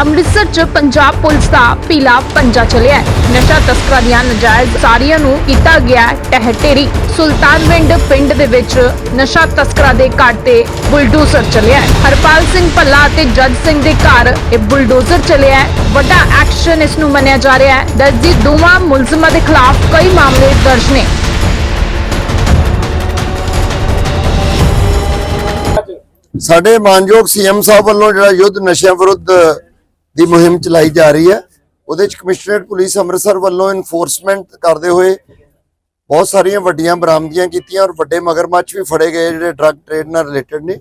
ਅੰਮ੍ਰਿਤਸਰ 'ਚ ਪੰਜਾਬ ਪੁਲਿਸ ਦਾ ਪੀਲਾ ਪੰਜਾ ਚੱਲਿਆ ਹੈ। ਨਸ਼ਾ ਤਸਕਰਾਂ ਦੀਆਂ ਨਜਾਇਜ਼ ਸਾਰੀਆਂ ਨੂੰ ਕੀਤਾ ਗਿਆ ਹੈ ਸੁਲਤਾਨਵਿੰਡ ਪਿੰਡ ਦੇ ਵਿੱਚ ਨਸ਼ਾ ਤਸਕਰਾਂ ਦੇ ਘਰ ਤੇ ਬੁਲਡੋਜ਼ਰ ਚੱਲਿਆ ਹੈ। ਹਰਪਾਲ ਸਿੰਘ ਭੱਲਾ ਅਤੇ ਜੱਜ ਸਿੰਘ ਦੇ ਘਰ ਇਹ ਬੁਲਡੋਜ਼ਰ ਚੱਲਿਆ ਹੈ। ਵੱਡਾ ਐਕਸ਼ਨ ਇਸ ਨੂੰ ਮੰਨਿਆ ਜਾ ਰਿਹਾ ਹੈ ਦਰਜੀ ਦੋਵਾਂ ਮੁਲਜ਼ਮਾਂ ਦੇ ਖਿਲਾਫ ਕਈ ਮਾਮਲੇ ਦਰਜ ਨੇ ਸਾਡੇ ਮਾਨਯੋਗ ਸੀਐਮ ਸਾਹਿਬ ਵੱਲੋਂ ਜਿਹੜਾ ਯੁੱਧ ਨਸ਼ਿਆਂ ਵਿਰੁੱਧ ਦੀ ਮੁਹਿੰਮ ਚਲਾਈ ਜਾ ਰਹੀ ਹੈ। ਉਹਦੇ ਚ ਕਮਿਸ਼ਨਰੇਟ ਪੁਲਿਸ ਅੰਮ੍ਰਿਤਸਰ ਵੱਲੋਂ ਇਨਫੋਰਸਮੈਂਟ ਕਰਦੇ ਹੋਏ ਬਹੁਤ ਸਾਰੀਆਂ ਵੱਡੀਆਂ ਬਰਾਮਦੀਆਂ ਕੀਤੀਆਂ ਔਰ ਵੱਡੇ ਮਗਰਮੱਛ ਵੀ ਫੜੇ ਗਏ ਜਿਹੜੇ ਡਰੱਗ ਟ੍ਰੇਡ ਨਾਲ ਰਿਲੇਟਡ ਨੇ।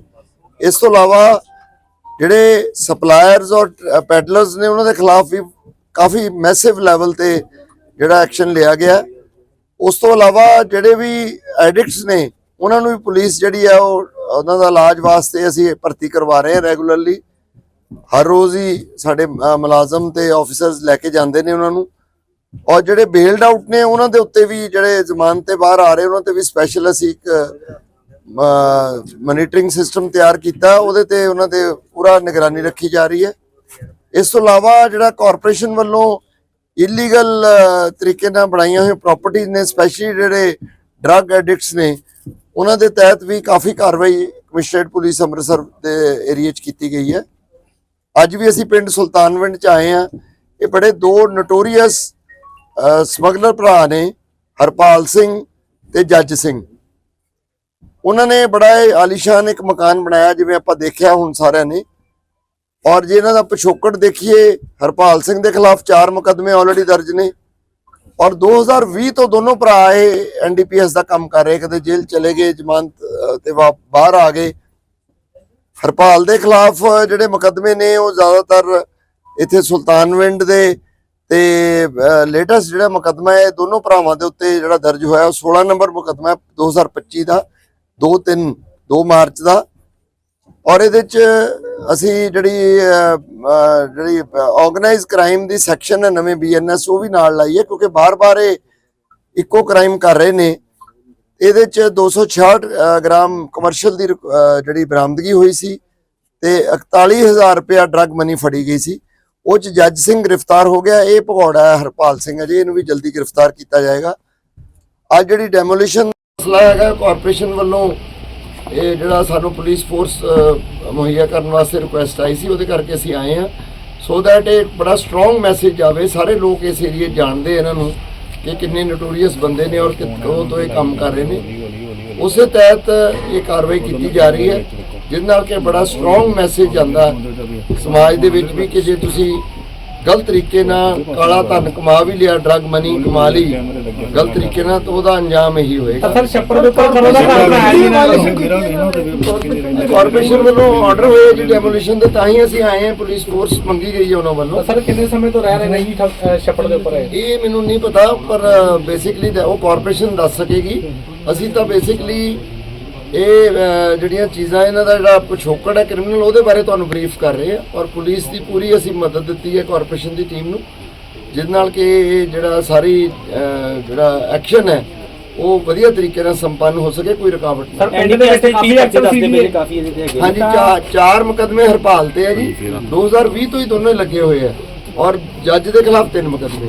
ਇਸ ਤੋਂ ਇਲਾਵਾ ਜਿਹੜੇ ਸਪਲਾਇਰਸ ਔਰ ਪੈਡਲਰਸ ਨੇ ਉਹਨਾਂ ਦੇ ਖਿਲਾਫ ਵੀ ਕਾਫੀ ਮੈਸਿਵ ਲੈਵਲ ਤੇ ਜਿਹੜਾ ਐਕਸ਼ਨ ਲਿਆ ਗਿਆ। ਉਸ ਤੋਂ ਇਲਾਵਾ ਜਿਹੜੇ ਵੀ ਐਡਿਕਟਸ ਨੇ, ਉਹਨਾਂ ਨੂੰ ਵੀ ਪੁਲਿਸ ਜਿਹੜੀ ਆ ਉਹ, ਉਹਨਾਂ ਦਾ ਇਲਾਜ ਵਾਸਤੇ ਅਸੀਂ ਭਰਤੀ ਕਰਵਾ ਰਹੇ ਹਾਂ ਰੈਗੂਲਰਲੀ ਹਰ ਰੋਜ਼ ਹੀ ਸਾਡੇ ਮੁਲਾਜ਼ਮ ਤੇ ਆਫੀਸਰਸ ਲੈ ਕੇ ਜਾਂਦੇ ਨੇ ਉਹਨਾਂ ਨੂੰ। ਔਰ ਜਿਹੜੇ ਬੇਲਡ ਆਊਟ ਨੇ, ਉਹਨਾਂ ਦੇ ਉੱਤੇ ਵੀ ਜਿਹੜੇ ਜ਼ਮਾਨਤ ਤੇ ਬਾਹਰ ਆ ਰਹੇ, ਉਹਨਾਂ ਤੇ ਵੀ ਸਪੈਸ਼ਲ ਅਸੀਂ ਇੱਕ ਮੋਨੀਟਰਿੰਗ ਸਿਸਟਮ ਤਿਆਰ ਕੀਤਾ। ਉਹਦੇ ਤੇ ਉਹਨਾਂ ਤੇ ਪੂਰਾ ਨਿਗਰਾਨੀ ਰੱਖੀ ਜਾ ਰਹੀ ਹੈ। ਇਸ ਤੋਂ ਇਲਾਵਾ ਜਿਹੜਾ ਕਾਰਪੋਰੇਸ਼ਨ ਵੱਲੋਂ ਇਲੀਗਲ ਤਰੀਕੇ ਨਾਲ ਬਣਾਈਆਂ ਹੋਈਆਂ ਪ੍ਰਾਪਰਟੀਆਂ ਨੇ ਸਪੈਸ਼ਲੀ ਜਿਹੜੇ ਡਰੱਗ ਐਡਿਕਟਸ ਨੇ, ਉਹਨਾਂ ਦੇ ਤਹਿਤ ਵੀ ਕਾਫੀ ਕਾਰਵਾਈ ਕਮਿਸ਼ਨਰੇਟ ਪੁਲਿਸ ਅੰਮ੍ਰਿਤਸਰ ਦੇ ਏਰੀਆ 'ਚ ਕੀਤੀ ਗਈ ਹੈ। ਅੱਜ ਵੀ ਅਸੀਂ ਪਿੰਡ ਸੁਲਤਾਨਵਿੰਡ 'ਚ ਆਏ ਆ ਇਹ ਬੜੇ ਦੋ ਨਟੋਰੀਅਸ ਸਮਗਲਰ ਭਰਾ ਨੇ, ਹਰਪਾਲ ਸਿੰਘ ਤੇ ਜੱਜ ਸਿੰਘ। ਉਹਨਾਂ ਨੇ ਬੜਾ ਹੀ ਆਲੀਸ਼ਾਨ ਇੱਕ ਮਕਾਨ ਬਣਾਇਆ, ਜਿਵੇਂ ਆਪਾਂ ਦੇਖਿਆ ਹੁਣ ਸਾਰਿਆਂ ਨੇ। ਔਰ ਜੇ ਇਹਨਾਂ ਦਾ ਪਿਛੋਕੜ ਦੇਖੀਏ, ਹਰਪਾਲ ਸਿੰਘ ਦੇ ਖਿਲਾਫ ਚਾਰ ਮੁਕੱਦਮੇ ਆਲਰੇਡੀ ਦਰਜ ਨੇ। ਔਰ 2020 ਤੋਂ ਦੋਨੋਂ ਭਰਾ ਇਹ ਐਨਡੀਪੀਐਸ ਦਾ ਕੰਮ ਕਰ ਰਹੇ, ਕਦੇ ਜੇਲ੍ਹ ਚਲੇ ਗਏ, ਜ਼ਮਾਨਤ ਤੇ ਵਾ- ਬਾਹਰ ਆ ਗਏ। ਹਰਪਾਲ ਦੇ ਖਿਲਾਫ ਜਿਹੜੇ ਮੁਕੱਦਮੇ ਨੇ, ਉਹ ਜ਼ਿਆਦਾਤਰ ਇੱਥੇ ਸੁਲਤਾਨਵਿੰਡ ਦੇ ਤੇ ਲੇਟੈਸਟ ਜਿਹੜਾ ਮੁਕੱਦਮਾ ਹੈ, ਇਹ ਦੋਨੋਂ ਭਰਾਵਾਂ ਦੇ ਉੱਤੇ ਜਿਹੜਾ ਦਰਜ ਹੋਇਆ, ਉਹ 16 ਨੰਬਰ ਮੁਕੱਦਮਾ ਹੈ 2025 ਦਾ 2 3 2 ਮਾਰਚ ਦਾ। ਔਰ ਇਹਦੇ ਚ ਅਸੀਂ ਜਿਹੜੀ ਜਿਹੜੀ ਆਰਗੇਨਾਈਜ਼ ਕ੍ਰਾਈਮ ਦੀ ਸੈਕਸ਼ਨ ਹੈ, ਨਵੇਂ ਬੀਐਨਐਸ ਉਹ ਵੀ ਨਾਲ ਲਾਈ ਹੈ, ਕਿਉਂਕਿ ਬਾਰ-ਬਾਰ ਇਹ ਇੱਕੋ ਕ੍ਰਾਈਮ ਕਰ ਰਹੇ ਨੇ। ਇਹਦੇ ਚ 266 ਅਹ, ਗ੍ਰਾਮ ਕਮਰਸ਼ੀਅਲ ਦੀ ਜਿਹੜੀ ਬਰਾਮਦਗੀ ਹੋਈ ਸੀ ਤੇ 41000 ਰੁਪਇਆ ਡਰੱਗ ਮਨੀ ਫੜੀ ਗਈ ਸੀ। ਉਹ ਚ ਜੱਜ ਸਿੰਘ ਗ੍ਰਿਫਤਾਰ ਹੋ ਗਿਆ ਇਹ ਭਗੌੜਾ ਹੈ ਹਰਪਾਲ ਸਿੰਘ ਅਜੇ ਇਹਨੂੰ ਵੀ ਜਲਦੀ ਗ੍ਰਿਫਤਾਰ ਕੀਤਾ ਜਾਏਗਾ। ਅੱਜ ਜਿਹੜੀ ਡੈਮੋਲੀਸ਼ਨ ਮਸਲਾ ਹੈਗਾ ਕਾਰਪੋਰੇਸ਼ਨ ਵੱਲੋਂ ਇਹ ਜਿਹੜਾ ਸਾਨੂੰ ਪੁਲਿਸ ਫੋਰਸ ਮੁਹੱਈਆ ਕਰਨ ਵਾਸਤੇ ਰਿਕੁਐਸਟ ਆਈ ਸੀ ਉਹਦੇ ਕਰਕੇ ਅਸੀਂ ਆਏ ਹਾਂ। ਸੋ ਦੈਟ ਇਹ ਬੜਾ ਸਟਰੋਂਗ ਮੈਸੇਜ ਆਵੇ ਸਾਰੇ ਲੋਕ ਇਸ ਏਰੀਏ ਜਾਣਦੇ ਇਹਨਾਂ ਨੂੰ। ਕਿ ਕਿੰਨੇ ਨੋਟੋਰੀਅਸ ਬੰਦੇ ਨੇ ਔਰ ਕਿੱਥੋਂ ਤੋਂ ਇਹ ਕੰਮ ਕਰ ਰਹੇ ਨੇ। ਉਸੇ ਤਹਿਤ ਇਹ ਕਾਰਵਾਈ ਕੀਤੀ ਜਾ ਰਹੀ ਹੈ ਜਿਸ ਨਾਲ ਕਿ ਬੜਾ ਸਟਰੋਂਗ ਮੈਸੇਜ ਜਾਂਦਾ ਸਮਾਜ ਦੇ ਵਿੱਚ ਵੀ ਕਿ ਜੇ ਤੁਸੀਂ ਗਲਤ ਤਰੀਕੇ ਨਾਲ ਕਾਲਾ ਧਨ ਕਮਾ ਵੀ ਲਿਆ ਡਰੱਗ ਮਨੀ ਕਮਾ ਲਈ। ਗਲਤ ਤਰੀਕੇ ਨਾਲ ਤਾਂ ਉਹਦਾ ਅੰਜਾਮ ਇਹੀ ਹੋਏਗਾ। ਸਰ ਛੱਪੜ ਦੇ ਉੱਪਰ ਕਰੋ ਦਾ ਕਾਰਪੋਰੇਸ਼ਨ ਵੱਲੋਂ ਆਰਡਰ ਹੋਇਆ ਜੀ ਡੈਮੋਲੀਸ਼ਨ ਦੇ ਤਾਂ ਹੀ ਅਸੀਂ ਆਏ ਹਾਂ ਪੁਲਿਸ ਫੋਰਸ ਮੰਗੀ ਗਈ ਹੈ ਉਹਨਾਂ ਵੱਲੋਂ। ਸਰ ਕਿੰਨੇ ਸਮੇਂ ਤੋਂ ਰਹਿ ਰਹੇ ਨੇ ਜੀ ਠੱਪ- ਅਹ ਛੱਪੜ ਦੇ ਉੱਪਰ? ਇਹ ਮੈਨੂੰ ਨਹੀਂ ਪਤਾ ਪਰ ਬੇਸਿਕਲੀ ਉਹ ਕਾਰਪੋਰੇਸ਼ਨ ਦੱਸ ਸਕੇਗੀ। ਅਸੀਂ ਤਾਂ ਬੇਸਿਕਲੀ ਇਹ ਜਿਹੜੀਆਂ ਚੀਜ਼ਾਂ ਇਹਨਾਂ ਦਾ ਜਿਹੜਾ ਪਿਛੋਕੜ ਹੈ ਕ੍ਰਿਮੀਨਲ ਉਹਦੇ ਬਾਰੇ ਤੁਹਾਨੂੰ ਬਰੀਫ ਕਰ ਰਹੇ ਆ ਔਰ ਪੁਲਿਸ ਦੀ ਪੂਰੀ ਅਸੀਂ ਮਦਦ ਦਿੱਤੀ ਹੈ ਕਾਰਪੋਰੇਸ਼ਨ ਦੀ ਟੀਮ ਨੂੰ ਜਿਸ ਨਾਲ ਕਿ ਇਹ ਜਿਹੜਾ ਸਾਰੀ ਜਿਹੜਾ ਐਕਸ਼ਨ ਹੈ ਉਹ ਵਧੀਆ ਤਰੀਕੇ ਨਾਲ ਸੰਪੰਨ ਹੋ ਸਕੇ ਕੋਈ ਰੁਕਾਵਟ ਨਾ ਸਰ ਪਿੰਡ ਦੇ ਵਿੱਚ ਕਾਫੀ ਐਕਟਿਵ ਸੀ ਜੀ ਕਾਫੀ ਇਹਦੇ ਤੇ ਹੈਗੇ ਹਾਂਜੀ ਚਾਰ ਚਾਰ ਮੁਕਦਮੇ ਹਰਪਾਲ ਤੇ ਆ ਜੀ। 2020 ਤੋਂ ਹੀ ਦੋਨੋਂ ਹੀ ਲੱਗੇ ਹੋਏ ਆ। ਔਰ ਜੱਜ ਦੇ ਖਿਲਾਫ ਤਿੰਨ ਮੁਕਦਮੇ।